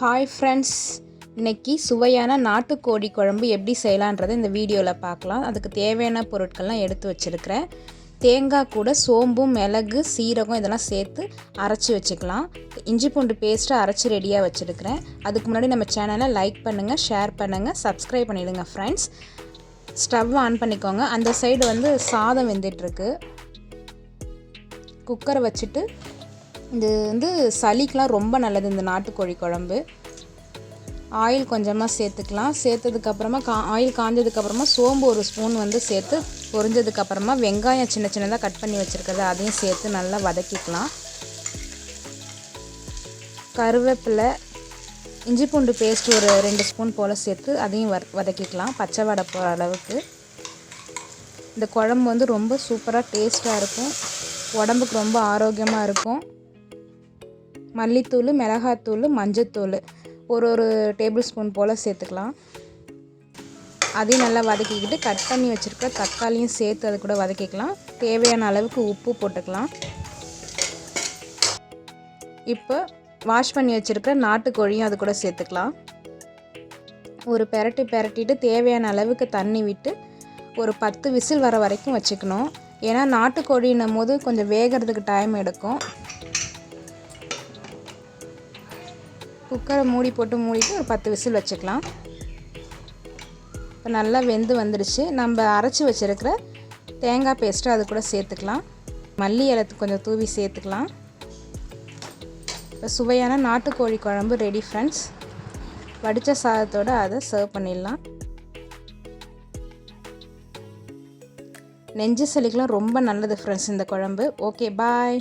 Hi friends இன்றைக்கி சுவையான நாட்டுக்கோழி குழம்பு எப்படி செய்யலான்றதை இந்த வீடியோவில் பார்க்கலாம். அதுக்கு தேவையான பொருட்கள்லாம் எடுத்து வச்சுருக்கிறேன். தேங்காய் கூட சோம்பும் மிளகு சீரகம் இதெல்லாம் சேர்த்து அரைச்சி வச்சுக்கலாம். இஞ்சி பூண்டு பேஸ்ட்டை அரைச்சி ரெடியாக வச்சுருக்கிறேன். அதுக்கு முன்னாடி நம்ம சேனலை லைக் பண்ணுங்கள் ஷேர் பண்ணுங்கள் சப்ஸ்கிரைப் பண்ணிவிடுங்க ஃப்ரெண்ட்ஸ் ஸ்டவ் ஆன் பண்ணிக்கோங்க. அந்த சைடு வந்து சாதம் வெந்துட்டுருக்கு. குக்கரை வச்சுட்டு இது வந்து சளிக்கெலாம் ரொம்ப நல்லது இந்த நாட்டுக்கோழி குழம்பு. ஆயில் கொஞ்சமாக சேர்த்துக்கலாம். சேர்த்ததுக்கப்புறமா கா ஆயில் காஞ்சதுக்கப்புறமா சோம்பு ஒரு ஸ்பூன் வந்து சேர்த்து பொரிஞ்சதுக்கப்புறமா வெங்காயம் சின்ன சின்னதாக கட் பண்ணி வச்சுருக்கிறத அதையும் சேர்த்து நல்லா வதக்கிக்கலாம். கருவேப்பிலை இஞ்சி பூண்டு பேஸ்ட் ஒரு ரெண்டு ஸ்பூன் போல் சேர்த்து அதையும் வ வதக்கிக்கலாம். பச்சை வடை போகிற அளவுக்கு. இந்த குழம்பு வந்து ரொம்ப சூப்பராக டேஸ்ட்டாக இருக்கும். உடம்புக்கு ரொம்ப ஆரோக்கியமாக இருக்கும். மல்லித்தூள் மிளகாத்தூள் மஞ்சத்தூள். ஒரு ஒரு டேபிள் ஸ்பூன் போல் சேர்த்துக்கலாம். அதையும் நல்லா வதக்கிக்கிட்டு கட் பண்ணி வச்சுருக்க தக்காளியும் சேர்த்து அது கூட வதக்கிக்கலாம். தேவையான அளவுக்கு உப்பு போட்டுக்கலாம். இப்போ வாஷ் பண்ணி வச்சுருக்க நாட்டுக்கோழியும் அது கூட சேர்த்துக்கலாம். ஒரு பெரட்டி பெரட்டிட்டு தேவையான அளவுக்கு தண்ணி விட்டு ஒரு பத்து விசில் வர வரைக்கும் வச்சுக்கணும். ஏன்னா நாட்டுக்கோழின்னும் போது கொஞ்சம் வேகிறதுக்கு டைம் எடுக்கும். குக்கரை மூடி போட்டு மூடிட்டு ஒரு பத்து விசில் வச்சுக்கலாம். இப்போ நல்லா வெந்து வந்துடுச்சு. நம்ம அரைச்சி வச்சுருக்கிற தேங்காய் பேஸ்ட்டு அது கூட சேர்த்துக்கலாம். மல்லி இலத்து கொஞ்சம் தூவி சேர்த்துக்கலாம். இப்போ சுவையான நாட்டுக்கோழி குழம்பு ரெடி ஃப்ரெண்ட்ஸ் வடித்த சாதத்தோடு அதை சர்வ் பண்ணிடலாம். நெஞ்சு சளிக்கெலாம் ரொம்ப நல்லது ஃப்ரெண்ட்ஸ் இந்த குழம்பு. Okay bye